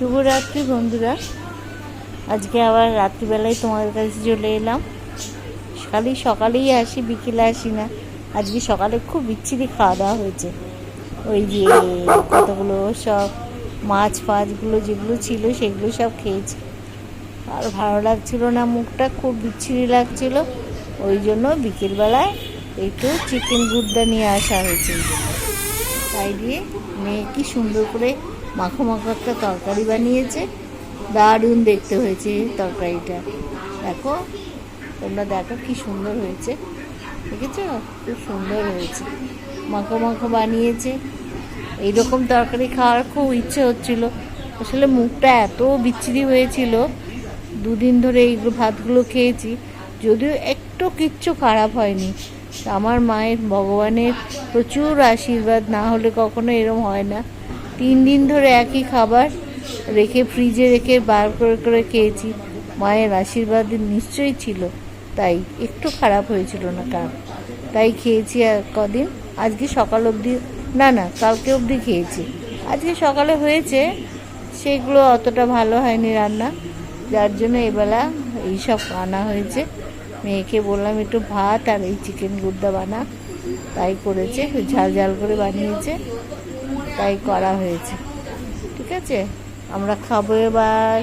শুভরাত্রি বন্ধুরা। আজকে আবার রাত্রিবেলায় তোমাদের কাছে চলে এলাম। খালি সকালেই আসি, বিকেলে আসি না। আজকে সকালে খুব বিচ্ছিরি খাওয়া দাওয়া হয়েছে। ওই যে কতগুলো সব মাছ ফাছগুলো যেগুলো ছিল সেগুলো সব খেয়েছি। আর ভালো লাগছিল না মুখটা, খুব বিচ্ছিরি লাগছিল। ওই জন্য বিকেলবেলায় একটু চিকেন গুদ্দা নিয়ে আসা হয়েছে। তাই দিয়ে মেয়ে কি সুন্দর করে মাখো মাখো একটা তরকারি বানিয়েছে। দারুণ দেখতে হয়েছে তরকারিটা। দেখো, তোমরা দেখো কি সুন্দর হয়েছে। দেখেছ? খুব সুন্দর হয়েছে। মাখো মাখো বানিয়েছে। এইরকম তরকারি খাওয়ার খুব ইচ্ছে হচ্ছিল। আসলে মুখটা এত বিচ্ছিরি হয়েছিল। দুদিন ধরে এইগুলো ভাতগুলো খেয়েছি। যদিও একটু কিচ্ছু খারাপ হয়নি। আমার মায়ের ভগবানের প্রচুর আশীর্বাদ, না হলে কখনো এরম হয় না। তিন দিন ধরে একই খাবার রেখে ফ্রিজে রেখে বার করে করে খেয়েছি। মায়ের আশীর্বাদ নিশ্চয়ই ছিল, তাই একটু খারাপ হয়েছিল না কার। তাই খেয়েছি আর কদিন? আজকে সকাল অবধি, না না, কালকে অবধি খেয়েছি। আজকে সকালে হয়েছে, সেগুলো অতটা ভালো হয়নি রান্না। যার জন্য এবেলা এইসব আনা হয়েছে। মেয়েকে বললাম, একটু ভাত আর এই চিকেন গুদ্দা বানা তাই করেছে, ঝাল ঝাল করে বানিয়েছে। তাই করা হয়েছে। ঠিক আছে? আমরা খাব এবার।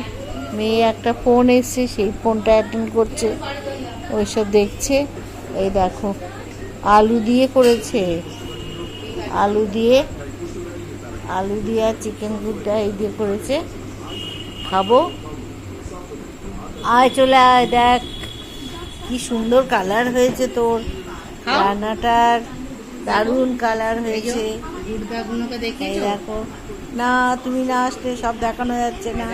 মেয়ে একটা ফোন এসছে সেই ফোনটা অ্যাটেন্ড করছে। ওইসব দেখছে। এই দেখো আলু দিয়ে করেছে। আলু দিয়ে আলু দিয়ে আর চিকেন গুড্ডা এই দিয়ে করেছে। খাব। আয় চলে আয় দেখ। কি সুন্দর কালার হয়েছে তোর। রান্নাটার দারুণ কালার হয়েছে। দেখি দেখো। না তুমি না আসলে সব দেখানো যাচ্ছে না।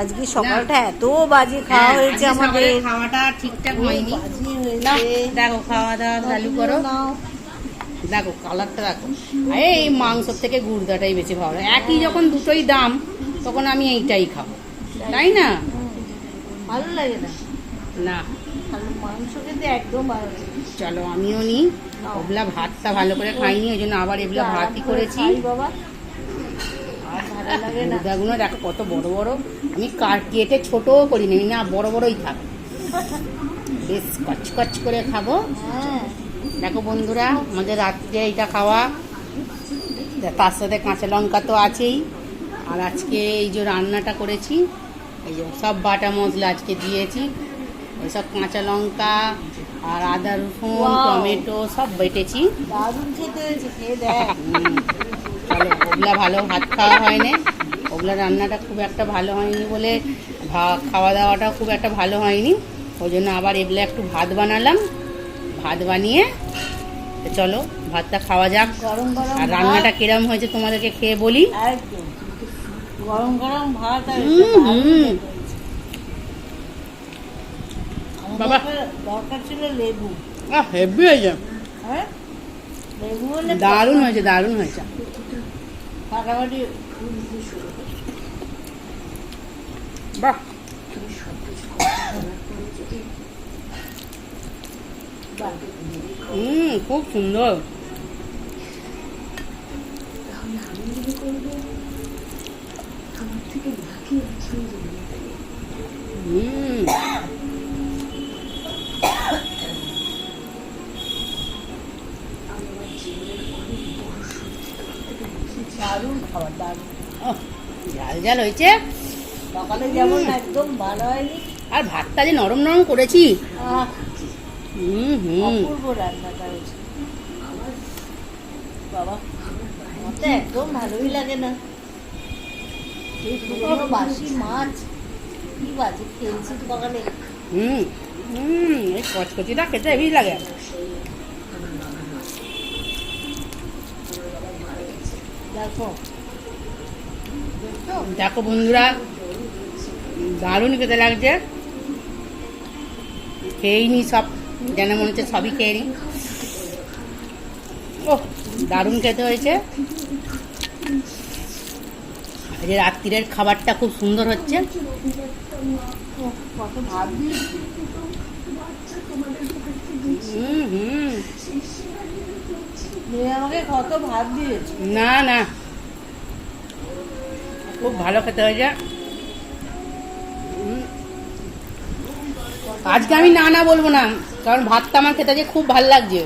আজকে সকালটা এত বাজে খাওয়া হয়েছে আমাদের। খাওয়াটা ঠিকঠাক হয়নি। দেখো খাওয়া দাওয়া চালু করো। দেখো কালারটা দেখো। এই মাংসর থেকে গুড়দাটাই বেশি ভালো একই যখন দুটোই দাম তখন আমি এইটাই খাব। তাই না? ভালো লাগে না। না। চলো আমিও নিই। ওগুলা ভাতটা ভালো করে খাইনি ওই জন্য আবার এগুলো ভাতই করেছি। দেখো কত বড় বড়। আমি কাট কেটে ছোটও করিনি না বড় বড়ই থাক। বেশ কচকচ করে খাব। হ্যাঁ। দেখো বন্ধুরা আমাদের রাত্রে এটা খাওয়া। তার সাথে কাঁচা লঙ্কা তো আছেই। আর আজকে এই যে রান্নাটা করেছি এই যে সব বাটা মশলা আজকে দিয়েছি। এইসব কাঁচা লঙ্কা আর আদা রসুন টমেটো সব বেটেছি। দারুণ খেতে দেখ। হুম, চলো ওগুলা ভালো ভাত খাওয়া হয়নি। ওগুলা রান্নাটা খুব একটা ভালো হয়নি বলে খাওয়া দাওয়াটা খুব একটা ভালো হয়নি। ওই জন্য আবার এগুলো একটু ভাত বানালাম। ভাত বানিয়ে চলো ভাতটা খাওয়া যাক। গরম গরম আর রান্নাটা কিরম হয়েছে তোমাদেরকে খেয়ে বলি। গরম গরম ভাত হুম, হুম। খেতে হয়েছে। আমাদের বাবা। দরকার ছিল লেবু। হেভি হয়েছে হ্যাঁ? লেবু হলে দারুণ হয়েছে দারুণ হয়েছে। ফাটাফাটি বাহ বাহ, হুম খুব সুন্দর। হুম দারুণ খাবার দারুণ ওহ, ঝাল ঝাল হয়েছে। সকালে যেমন একদম ভালো হয়নি। আর ভাতটা যে নরম নরম করেছি। হুম হুম। রান্নাটা হয়েছে। বাবা আমার একদম ভালোই লাগে না। বাসি মাছ কি বাজে খেয়েছি সকালে হুম হুম এই কচকচিটা খেতে হেভি লাগে। দেখো দেখো বন্ধুরা দারুণ খেতে লাগছে। খেয়েই নি সব যেন মনে হচ্ছে সবই খেয়ে নি। ও দারুণ খেতে হয়েছে। আজ রাত্রিরের খাবারটা খুব সুন্দর হচ্ছে। ওহ, কত ভাত দিয়েছি হুম। হুম আমাকে কত ভাত দিয়েছে। না না। খুব ভালো খেতে হয়েছে। আজকে আমি না না বলব না কারণ ভাতটা আমার খেতে যে খুব ভালো লাগছে।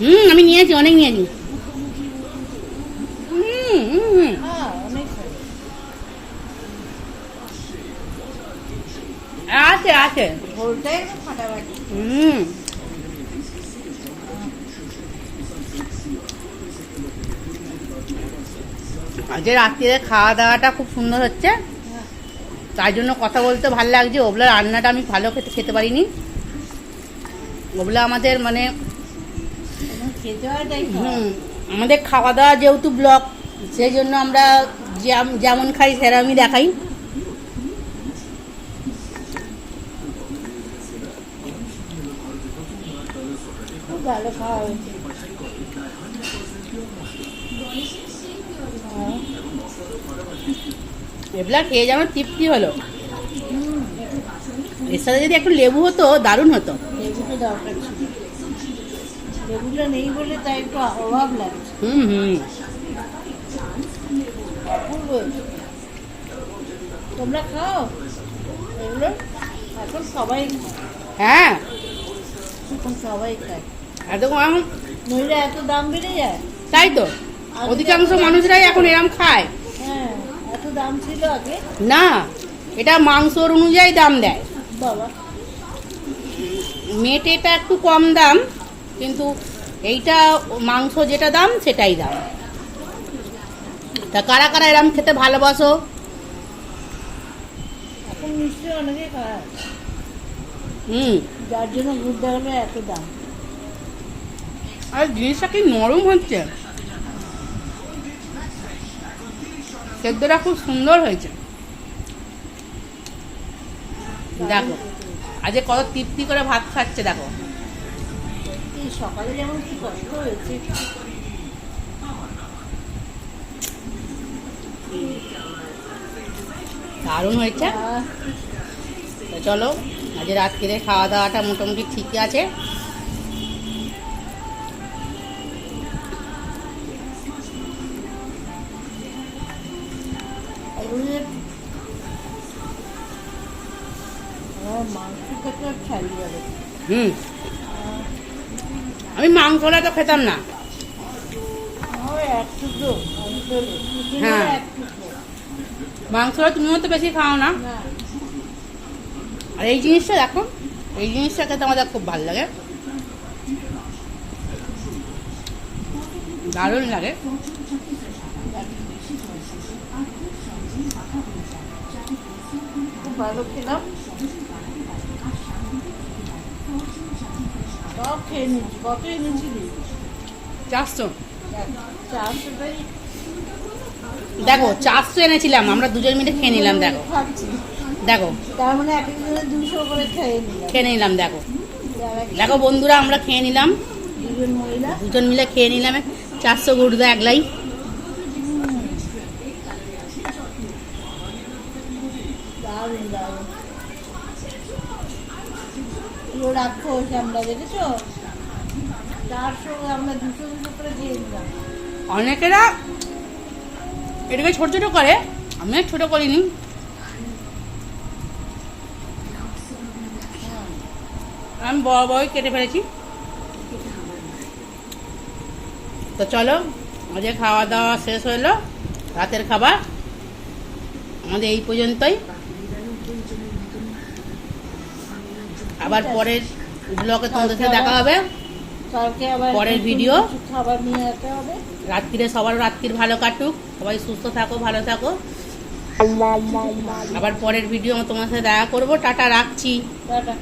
হুম আমি নিয়েছি অনেক নিয়েছি। আছে আছে। হুম। আজকে রাত্রিরে খাওয়া দাওয়াটা খুব সুন্দর হচ্ছে, তাই জন্য কথা বলতে ভালো লাগছে। ওগুলো রান্নাটা আমি ভালো খেতে খেতে পারিনি। ওগুলো আমাদের মানে। হুম, আমাদের খাওয়া দাওয়া যেহেতু ব্লক, সেই জন্য আমরা যেম- যেমন খাই সেরকমই দেখাই। ভালো খাওয়া হয়েছে হ্যাঁ। এগুলা খেয়ে যেমন তৃপ্তি হলো। এর সাথে যদি একটু লেবু হতো দারুণ হতো। লেবুটা দরকার ছিল। লেবুটা নেই বলে তাই একটু অভাব লাগছে। হুম হুম। অপূর্ব। তোমরা খাও। এগুলো এখন সবাই হ্যাঁ। এখন সবাই খায়। এত নইলে এত দাম বেড়ে যায়। তাই তো। অধিকাংশ মানুষরাই এখন এরম খায় হ্যাঁ এত দাম ছিল আগে না এটা মাংসর অনুযায়ী দাম দেয়। মেটেটা একটু কম দাম কিন্তু এইটা মাংস যেটা দাম সেটাই দাম। তা কারা কারা এরম খেতে ভালোবাসো? হুম। যার জন্য এত দাম। আর জিনিসটা কি নরম হচ্ছে? সেদ্ধটা খুব সুন্দর হয়েছে। দেখো আজকে কত তৃপ্তি করে ভাত খাচ্ছে দেখো। সকালে যেমন কি কষ্ট হয়েছে। দারুণ হয়েছে। চলো আজ রাত্রিরে খাওয়া দাওয়াটা মোটামুটি ঠিকই আছে। এগুলো আমার মাংস থেকে ছাড়িয়ে যাবে হুম। আমি মাংসটা তো খেতাম না। মাংস হ্যাঁ। মাংসটা তুমিও তো বেশি খাও না। না। আর এই জিনিসটা দেখো এই জিনিসটা খেতে আমাদের খুব ভালো লাগে। দারুণ লাগে। ভালো খেলাম সব খেয়ে নিচ্ছি কত এনেছিলি চারশো। চারশোটাই দেখো চারশো এনেছিলাম আমরা দুজন মিলে খেয়ে নিলাম দেখো। দেখো। তার মানে এক একজনের দুশো করে খেয়ে নিলাম। খেয়ে নিলাম দেখো। দেখো বন্ধুরা আমরা খেয়ে নিলাম। দুজন মহিলা। দুজন মিলে খেয়ে নিলাম চারশো গুড়দা একলাই অনেকেরা এটাকে ছোট ছোট করে আমি ছোট করিনি। আমি বড় বড় কেটে ফেলেছি। তো চলো আজকে খাওয়া দাওয়া শেষ হলো, রাতের খাবার। আমাদের এই পর্যন্তই। আবার পরের ব্লগে তোমাদের সাথে দেখা হবে। পরের ভিডিও? কিছু খাবার নিয়ে যেতে হবে। রাত্রিরে সবার রাত্রির ভালো কাটুক। সবাই সুস্থ থাকো ভালো থাকো। আবার পরের ভিডিও তোমার সাথে দেখা করব। টাটা রাখছি। টাটা।